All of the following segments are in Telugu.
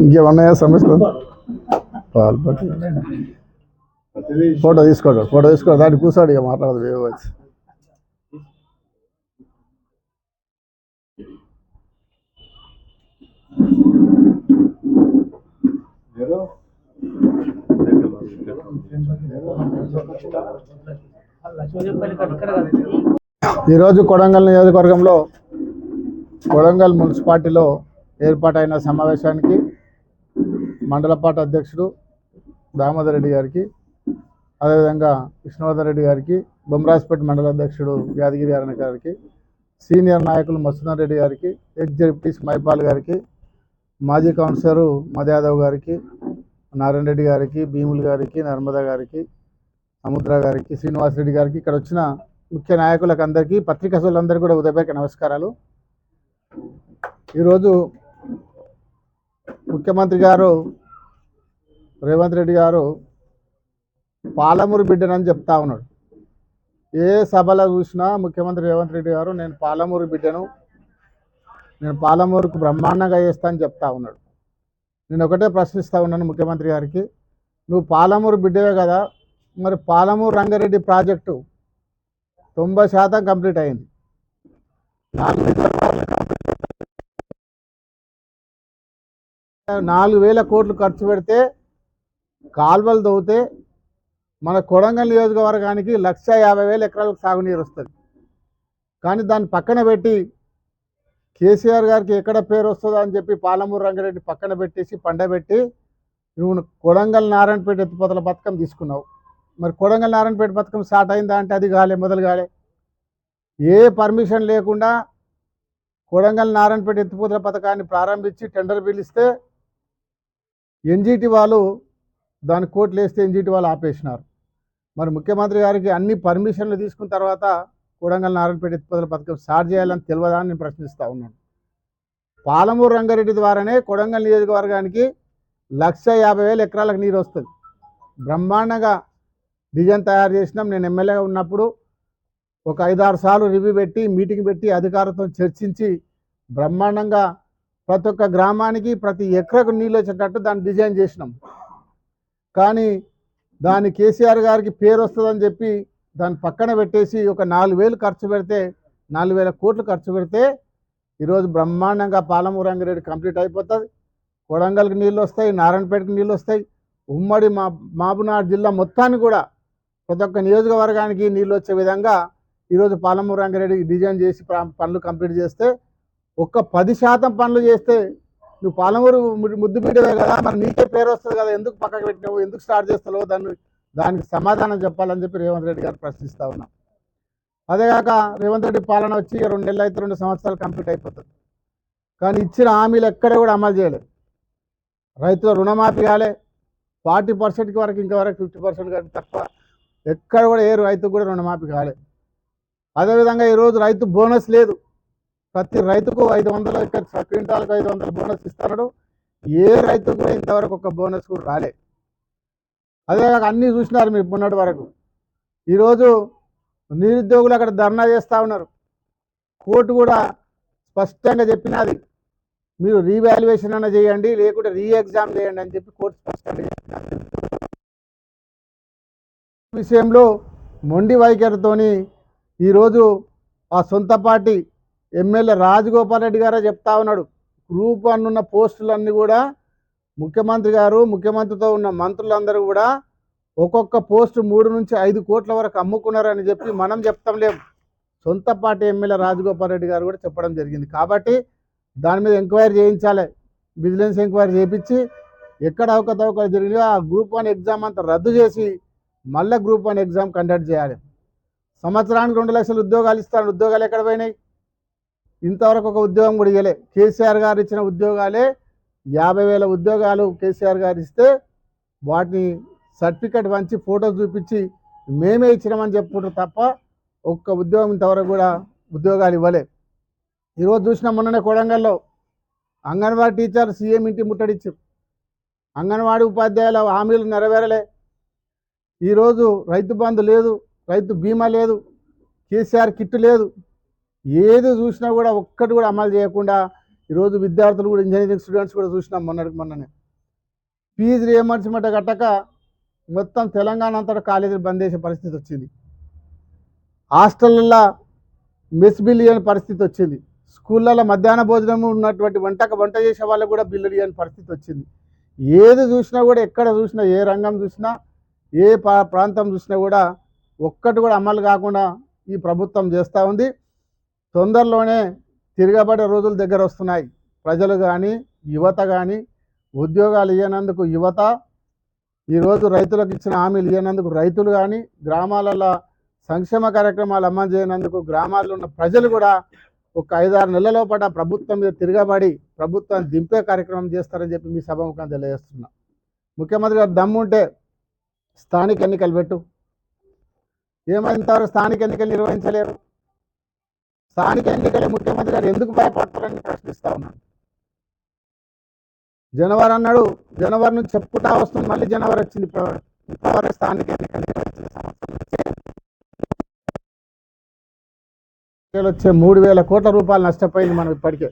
ఇంకేమన్నాయా సమస్యలు? ఫోటో తీసుకోడు ఫోటో తీసుకోడు దాన్ని కూర్చోడు ఇక మాట్లాడదు వేవ్ వచ్చి ఈరోజు కొడంగల్ నియోజకవర్గంలో కొడంగల్ మున్సిపాలిటీలో ఏర్పాటైన సమావేశానికి మండల అధ్యక్షుడు దామోదర్ రెడ్డి గారికి అదేవిధంగా విష్ణువర్ధన్ రెడ్డి గారికి బొమ్మరాజ్పేట మండల అధ్యక్షుడు యాదగిరి అరణ గారికి సీనియర్ నాయకులు మసూదన్ రెడ్డి గారికి ఎక్స్ మైపాల్ గారికి మాజీ కౌన్సిలరు మధు యాదవ్ గారికి నారాయణ రెడ్డి గారికి భీములు గారికి నర్మదా గారికి సముద్ర గారికి శ్రీనివాసరెడ్డి గారికి ఇక్కడ వచ్చిన ముఖ్య నాయకులకు అందరికీ పత్రికా సోళ్ళందరికీ కూడా ఉదయపేక నమస్కారాలు. ఈరోజు ముఖ్యమంత్రి గారు రేవంత్ రెడ్డి గారు పాలమూరు బిడ్డనని చెప్తా ఉన్నాడు. ఏ సభలో చూసినా ముఖ్యమంత్రి రేవంత్ రెడ్డి గారు నేను పాలమూరు బిడ్డను నేను పాలమూరుకు బ్రహ్మాండంగా చేస్తా అని చెప్తా ఉన్నాడు. నేను ఒకటే ప్రశ్నిస్తూ ఉన్నాను ముఖ్యమంత్రి గారికి. నువ్వు పాలమూరు బిడ్డవే కదా మరి పాలమూరు రంగారెడ్డి ప్రాజెక్టు తొంభై శాతం కంప్లీట్ అయింది. నాలుగు నాలుగు వేల కోట్లు ఖర్చు పెడితే కాల్వలు తవ్వుతే మన కొడంగల్ నియోజకవర్గానికి లక్ష యాభై వేల ఎకరాలకు సాగునీరు వస్తుంది. కానీ దాన్ని పక్కన పెట్టి కేసీఆర్ గారికి ఎక్కడ పేరు వస్తుందో అని చెప్పి పాలమూరు రంగారెడ్డి పక్కన పెట్టేసి పండబెట్టి నువ్వు కొడంగల్ నారాయణపేట ఎత్తిపోతల పథకం తీసుకున్నావు. మరి కొడంగల్ నారాయణపేట పథకం స్టార్ట్ అయిందా అంటే అది కాలే మొదలు కాలే. ఏ పర్మిషన్ లేకుండా కొడంగల్ నారాయణపేట ఎత్తిపోతల పథకాన్ని ప్రారంభించి టెండర్ పిలిస్తే ఎన్జిటి వాళ్ళు దాని కోట్లు వేస్తే ఎన్జిటి వాళ్ళు ఆపేసినారు. మరి ముఖ్యమంత్రి గారికి అన్ని పర్మిషన్లు తీసుకున్న తర్వాత కొడంగల్ నారాయణపేట ఎత్తిపోతల పథకం స్టార్ట్ చేయాలని తెలియదా నేను ప్రశ్నిస్తూ ఉన్నాను. పాలమూరు రంగారెడ్డి ద్వారానే కొడంగల్ నియోజకవర్గానికి లక్ష యాభై వేల ఎకరాలకు నీరు వస్తుంది. బ్రహ్మాండంగా డిజైన్ తయారు చేసినాం. నేను ఎమ్మెల్యేగా ఉన్నప్పుడు ఒక ఐదారు సార్లు రివ్యూ పెట్టి మీటింగ్ పెట్టి అధికారులతో చర్చించి బ్రహ్మాండంగా ప్రతి ఒక్క గ్రామానికి ప్రతి ఎకరకు నీళ్ళు వచ్చేటట్టు దాన్ని డిజైన్ చేసినాం. కానీ దాని కేసీఆర్ గారికి పేరు వస్తుందని చెప్పి దాన్ని పక్కన పెట్టేసి ఒక నాలుగు వేలు ఖర్చు పెడితే నాలుగు వేల కోట్లు ఖర్చు పెడితే ఈరోజు బ్రహ్మాండంగా పాలమూరు రంగారెడ్డి కంప్లీట్ అయిపోతుంది. కొడంగల్కి నీళ్ళు వస్తాయి నారాయణపేటకి నీళ్ళు వస్తాయి. ఉమ్మడి మా మహబూబ్నగర్ జిల్లా మొత్తాన్ని కూడా ప్రతి ఒక్క నియోజకవర్గానికి నీళ్ళు వచ్చే విధంగా ఈరోజు పాలమూరు రంగారెడ్డి డిజైన్ చేసి పనులు కంప్లీట్ చేస్తే ఒక్క పది శాతం పనులు చేస్తే నువ్వు పాలమూరు ముద్దు పెట్టేవే కదా మరి నీకే పేరు వస్తుంది కదా ఎందుకు పక్కకు పెట్టినావు ఎందుకు స్టార్ట్ చేస్తావు దాన్ని దానికి సమాధానం చెప్పాలని చెప్పి రేవంత్ రెడ్డి గారు ప్రశ్నిస్తూ ఉన్నాం. అదేగాక రేవంత్ రెడ్డి పాలన వచ్చి రెండు నెలలు అయితే రెండు సంవత్సరాలు కంప్లీట్ అయిపోతుంది. కానీ ఇచ్చిన హామీలు ఎక్కడ కూడా అమలు చేయలేదు. రైతుల రుణమాఫీ కాలే. ఫార్టీ పర్సెంట్కి వరకు ఇంకా వరకు ఫిఫ్టీ పర్సెంట్ కానీ తక్కువ ఎక్కడ కూడా ఏ రైతుకు కూడా రుణమాఫీ కాలే. అదేవిధంగా ఈరోజు రైతు బోనస్ లేదు. ప్రతి రైతుకు ఐదు వందల ఇక్కడ క్వింటాలకు ఐదు వందల బోనస్ ఇస్తున్నాడు. ఏ రైతు కూడా ఇంతవరకు ఒక బోనస్ కూడా రాలేదు అదేవిధంగా అన్నీ చూసినారు మీరు మొన్నటి వరకు. ఈరోజు నిరుద్యోగులు అక్కడ ధర్నా చేస్తూ ఉన్నారు. కోర్టు కూడా స్పష్టంగా చెప్పినది. మీరు రీవాల్యుయేషన్ అన్న చేయండి లేకుంటే రీ ఎగ్జామ్ చేయండి అని చెప్పి కోర్టు స్పష్టంగా చెప్పినది విషయంలో మొండి వైఖరితోని ఈరోజు ఆ సొంత పార్టీ ఎమ్మెల్యే రాజగోపాల్ రెడ్డి గారే చెప్తా ఉన్నాడు. గ్రూప్ వన్ ఉన్న పోస్టులన్నీ కూడా ముఖ్యమంత్రి గారు ముఖ్యమంత్రితో ఉన్న మంత్రులందరూ కూడా ఒక్కొక్క పోస్టు మూడు నుంచి ఐదు కోట్ల వరకు అమ్ముకున్నారని చెప్పి మనం చెప్తాం లేము సొంత పార్టీ ఎమ్మెల్యే రాజగోపాల్ రెడ్డి గారు కూడా చెప్పడం జరిగింది. కాబట్టి దాని మీద ఎంక్వైరీ చేయించాలి. విజిలెన్స్ ఎంక్వైరీ చేయించి ఎక్కడ అవకతవకలు జరిగినాయో ఆ గ్రూప్ వన్ ఎగ్జామ్ అంతా రద్దు చేసి మళ్ళీ గ్రూప్ వన్ ఎగ్జామ్ కండక్ట్ చేయాలి. సంవత్సరానికి రెండు లక్షల ఉద్యోగాలు ఇస్తాను ఉద్యోగాలు ఎక్కడ పోయినాయి? ఇంతవరకు ఒక ఉద్యోగం కూడా ఇవ్వలే కేసీఆర్ గారు ఇచ్చిన ఉద్యోగాలే యాభై వేల ఉద్యోగాలు కేసీఆర్ గారు ఇస్తే వాటిని సర్టిఫికెట్ వంచి ఫోటో చూపించి మేమే ఇచ్చినామని చెప్పుకుంటారు తప్ప ఒక్క ఉద్యోగం ఇంతవరకు కూడా ఉద్యోగాలు ఇవ్వలే. ఈరోజు చూసిన మొన్ననే కొడంగల్లో అంగన్వాడీ టీచర్ సీఎం ఇంటి ముట్టడిచ్చారు. అంగన్వాడీ ఉపాధ్యాయుల హామీలు నెరవేరలే. ఈరోజు రైతు బంధు లేదు రైతు బీమా లేదు కేసీఆర్ కిట్ లేదు. ఏది చూసినా కూడా ఒక్కటి కూడా అమలు చేయకుండా ఈరోజు విద్యార్థులు కూడా ఇంజనీరింగ్ స్టూడెంట్స్ కూడా చూసినాం మొన్నటికి మొన్ననే. ఫీజు రియంబర్స్మెంట్ కట్టక మొత్తం తెలంగాణ అంతటా కాలేజీలు బంద్ చేసే పరిస్థితి వచ్చింది. హాస్టళ్ళల్లో మెస్ బిల్ ఇవ్వని పరిస్థితి వచ్చింది. స్కూళ్ళల్లో మధ్యాహ్న భోజనం ఉన్నటువంటి వంటక వంట చేసే వాళ్ళకు కూడా బిల్లులు ఇవ్వని పరిస్థితి వచ్చింది. ఏది చూసినా కూడా ఎక్కడ చూసినా ఏ రంగం చూసినా ఏ పా- ప్రాంతం చూసినా కూడా ఒక్కటి కూడా అమలు కాకుండా ఈ ప్రభుత్వం చేస్తూ ఉంది. తొందరలోనే తిరగబడే రోజులు దగ్గర వస్తున్నాయి. ప్రజలు కానీ యువత కానీ ఉద్యోగాలు ఇవ్వనందుకు యువత ఈరోజు రైతులకు ఇచ్చిన హామీలు ఇవ్వనందుకు రైతులు కానీ గ్రామాలలో సంక్షేమ కార్యక్రమాలు అమలు చేయనందుకు గ్రామాల్లో ఉన్న ప్రజలు కూడా ఒక ఐదారు నెలల పాటు ప్రభుత్వం మీద తిరగబడి ప్రభుత్వాన్ని దింపే కార్యక్రమం చేస్తారని చెప్పి మీ సభముఖం తెలియజేస్తున్నా. ముఖ్యమంత్రి గారు దమ్ముంటే స్థానిక ఎన్నికలు పెట్టు. ఏమైనంతవరకు స్థానిక ఎన్నికలు నిర్వహించలేరు. స్థానిక ఎన్నికలే ముఖ్యమంత్రి గారు ఎందుకు భయపడతారని ప్రశ్నిస్తా ఉన్నాను జనవరి అన్నాడు జనవరి నుంచి చెప్పుకుంటా వస్తుంది మళ్ళీ జనవరి వచ్చింది ఇప్పటివరకు స్థానిక ఎన్నికలు వచ్చే మూడు వేల కోట్ల రూపాయలు నష్టపోయింది మనం ఇప్పటికే.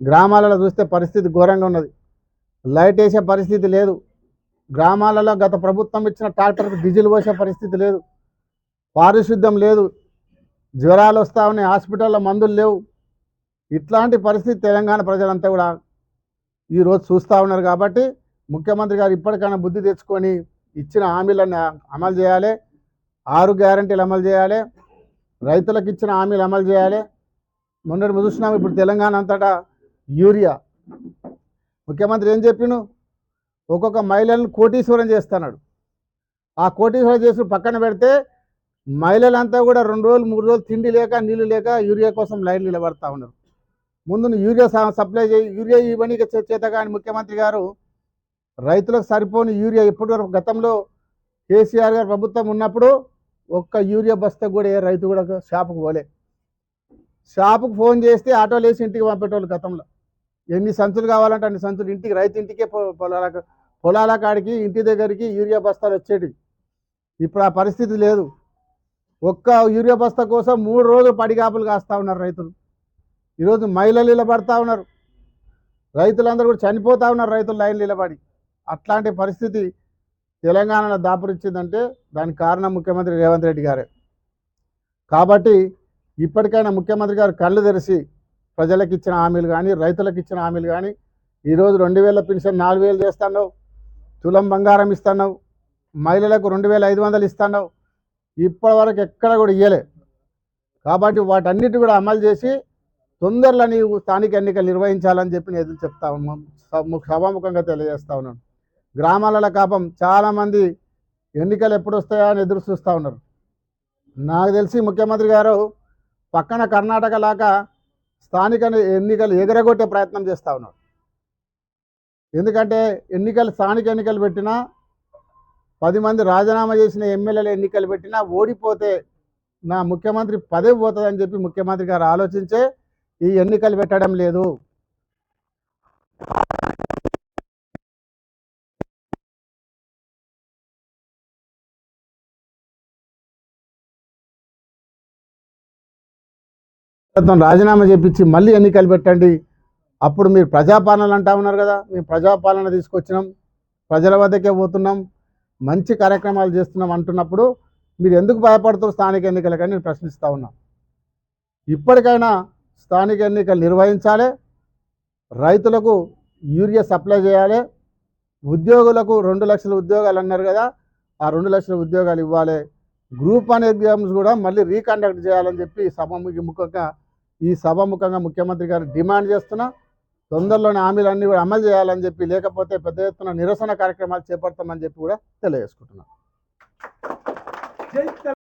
గ్రామాలలో చూస్తే పరిస్థితి ఘోరంగా ఉన్నది. లైట్ వేసే పరిస్థితి లేదు. గ్రామాలలో గత ప్రభుత్వం ఇచ్చిన ట్రాక్టర్కి డీజిల్ పోసే పరిస్థితి లేదు. పారిశుద్ధ్యం లేదు. జ్వరాలు వస్తూ ఉన్నాయి హాస్పిటల్లో మందులు లేవు. ఇట్లాంటి పరిస్థితి తెలంగాణ ప్రజలంతా కూడా ఈరోజు చూస్తూ ఉన్నారు కాబట్టి ముఖ్యమంత్రి గారు ఇప్పటికైనా బుద్ధి తెచ్చుకొని ఇచ్చిన హామీలను అమలు చేయాలి. ఆరు గ్యారంటీలు అమలు చేయాలి. రైతులకు ఇచ్చిన హామీలు అమలు చేయాలి. మొన్నటి చూసినాం ఇప్పుడు తెలంగాణ అంతటా యూరియా. ముఖ్యమంత్రి ఏం చెప్పిను ఒక్కొక్క మహిళలను కోటీశ్వరం చేస్తున్నాడు. ఆ కోటీశ్వరం చేసి పక్కన పెడితే మహిళలంతా కూడా రెండు రోజులు మూడు రోజులు తిండి లేక నీళ్ళు లేక యూరియా కోసం లైన్ నిలబడతా ఉన్నారు. ముందు యూరియా సప్లై చేయి యూరియా ఇవ్వని చేత కానీ ముఖ్యమంత్రి గారు రైతులకు సరిపోని యూరియా ఇప్పటి వరకు గతంలో కేసీఆర్ గారు ప్రభుత్వం ఉన్నప్పుడు ఒక్క యూరియా బస్తా కూడా ఏ రైతు కూడా షాపుకు పోలే. షాపుకు ఫోన్ చేస్తే ఆటోలు వేసి ఇంటికి పంపేటోళ్ళు గతంలో. ఎన్ని సంచులు కావాలంటే అన్ని సంచులు ఇంటికి రైతు ఇంటికే పొలాల పొలాల కాడికి ఇంటి దగ్గరికి యూరియా బస్తాలు వచ్చేటివి. ఇప్పుడు ఆ పరిస్థితి లేదు. ఒక్క యూరియా బస్తా కోసం మూడు రోజులు పడిగాపులు కాస్తూ ఉన్నారు రైతులు. ఈరోజు మహిళలు నిలబడతా ఉన్నారు. రైతులందరూ కూడా చనిపోతా ఉన్నారు రైతులు లైన్ నిలబడి. అట్లాంటి పరిస్థితి తెలంగాణలో దాపురించిందంటే దానికి కారణం ముఖ్యమంత్రి రేవంత్ రెడ్డి గారే. కాబట్టి ఇప్పటికైనా ముఖ్యమంత్రి గారు కళ్ళు తెరిచి ప్రజలకు ఇచ్చిన హామీలు కానీ రైతులకు ఇచ్చిన హామీలు కానీ ఈరోజు రెండు వేల పెన్షన్ నాలుగు వేలు చేస్తున్నావు తులం బంగారం ఇస్తున్నావు మహిళలకు రెండు వేల ఐదు వందలు ఇస్తున్నావు ఇప్పటి వరకు ఎక్కడ కూడా ఇయ్యలే. కాబట్టి వాటన్నిటి కూడా అమలు చేసి తొందరలో నీవు స్థానిక ఎన్నికలు నిర్వహించాలని చెప్పి నేను ఎదురు చెప్తా ఉన్నాం సభాముఖంగా తెలియజేస్తా ఉన్నాను. గ్రామాలలో కాపం చాలామంది ఎన్నికలు ఎప్పుడు వస్తాయా అని ఎదురు చూస్తూ ఉన్నారు. నాకు తెలిసి ముఖ్యమంత్రి గారు పక్కన కర్ణాటక లాగా స్థానిక ఎన్నికలు ఎగరగొట్టే ప్రయత్నం చేస్తూ ఉన్నారు. ఎందుకంటే ఎన్నికలు స్థానిక ఎన్నికలు పెట్టినా పది మంది రాజీనామా చేసిన ఎమ్మెల్యేలు ఎన్నికలు పెట్టినా ఓడిపోతే నా ముఖ్యమంత్రి పదవి పోతుందని చెప్పి ముఖ్యమంత్రి గారు ఆలోచించే ఈ ఎన్నికలు పెట్టడం లేదు. రాజీనామా చేపించి మళ్ళీ ఎన్నికలు పెట్టండి. అప్పుడు మీరు ప్రజాపాలన అంటా ఉన్నారు కదా. మేము ప్రజాపాలన తీసుకొచ్చినాం. ప్రజల వద్దకే పోతున్నాం. మంచి కార్యక్రమాలు చేస్తున్నాం అంటున్నప్పుడు మీరు ఎందుకు భయపడుతున్నారు స్థానిక ఎన్నికలకని నేను ప్రశ్నిస్తూ ఉన్నాం. ఇప్పటికైనా స్థానిక ఎన్నికలు నిర్వహించాలి రైతులకు యూరియా సప్లై చేయాలి ఉద్యోగులకు రెండు లక్షల ఉద్యోగాలు అన్నారు కదా ఆ రెండు లక్షల ఉద్యోగాలు ఇవ్వాలి. గ్రూప్ వన్ ఎగ్జామ్స్ కూడా మళ్ళీ రీకండక్ట్ చేయాలని చెప్పి సభ ముఖ్యంగా ఈ సభ ముఖంగా ముఖ్యమంత్రి గారు డిమాండ్ చేస్తున్నా. తొందరలోనే హామీలన్నీ కూడా అమలు చేయాలని చెప్పి లేకపోతే పెద్ద ఎత్తున నిరసన కార్యక్రమాలు చేపడతామని చెప్పి కూడా తెలియజేసుకుంటున్నాం.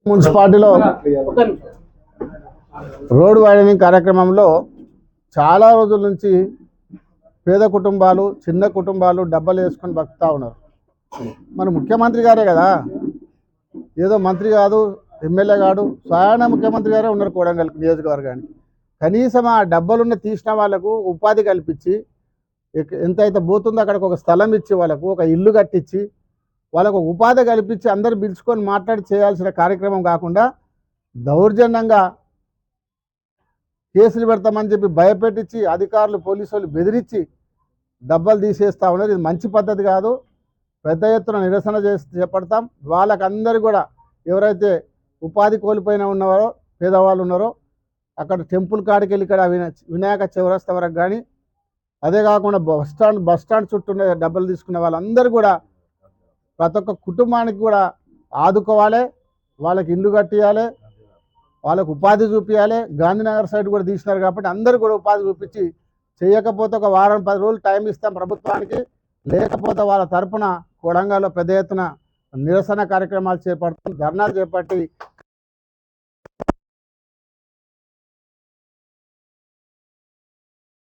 మున్సిపాలిటీలో రోడ్ వైడనింగ్ కార్యక్రమంలో చాలా రోజుల నుంచి పేద కుటుంబాలు చిన్న కుటుంబాలు డబ్బలు వేసుకొని బతుకుతా ఉన్నారు. మన ముఖ్యమంత్రి గారే కదా. ఏదో మంత్రి కాదు ఎమ్మెల్యే కాదు స్వయాన ముఖ్యమంత్రి గారే ఉన్నారు కోడంగల్ నియోజకవర్గానికి. కనీసం ఆ డబ్బలున్న తీసిన వాళ్ళకు ఉపాధి కల్పించి ఎంతైతే ఎంత అయితే పోతుందో అక్కడికి ఒక స్థలం ఇచ్చి వాళ్ళకు ఒక ఇల్లు కట్టించి వాళ్ళకు ఒక ఉపాధి కల్పించి అందరు పిలుచుకొని మాట్లాడి చేయాల్సిన కార్యక్రమం కాకుండా దౌర్జన్యంగా కేసులు పెడతామని చెప్పి భయపెట్టించి అధికారులు పోలీసు వాళ్ళు బెదిరించి డబ్బలు తీసేస్తా ఉన్నారు. ఇది మంచి పద్ధతి కాదు. పెద్ద ఎత్తున నిరసన చేసి చేపడతాం. వాళ్ళకందరూ కూడా ఎవరైతే ఉపాధి కోల్పోయిన ఉన్నవారో పేదవాళ్ళు ఉన్నారో అక్కడ టెంపుల్ కాడికి వెళ్ళి ఇక్కడ వినా వినాయక చౌరస్తా వరకు కానీ అదే కాకుండా బస్ స్టాండ్ బస్ స్టాండ్ చుట్టూ డబ్బులు తీసుకున్న వాళ్ళందరూ కూడా ప్రతి ఒక్క కుటుంబానికి కూడా ఆదుకోవాలి వాళ్ళకి ఇల్లు కట్టియాలి వాళ్ళకు ఉపాధి చూపించాలి గాంధీనగర్ సైడ్ కూడా తీసినారు కాబట్టి అందరూ కూడా ఉపాధి చూపించి చేయకపోతే ఒక వారం పది రోజులు టైం ఇస్తాం ప్రభుత్వానికి. లేకపోతే వాళ్ళ తరపున కొడంగల్లో పెద్ద ఎత్తున నిరసన కార్యక్రమాలు చేపడతాం ధర్నాలు చేపట్టి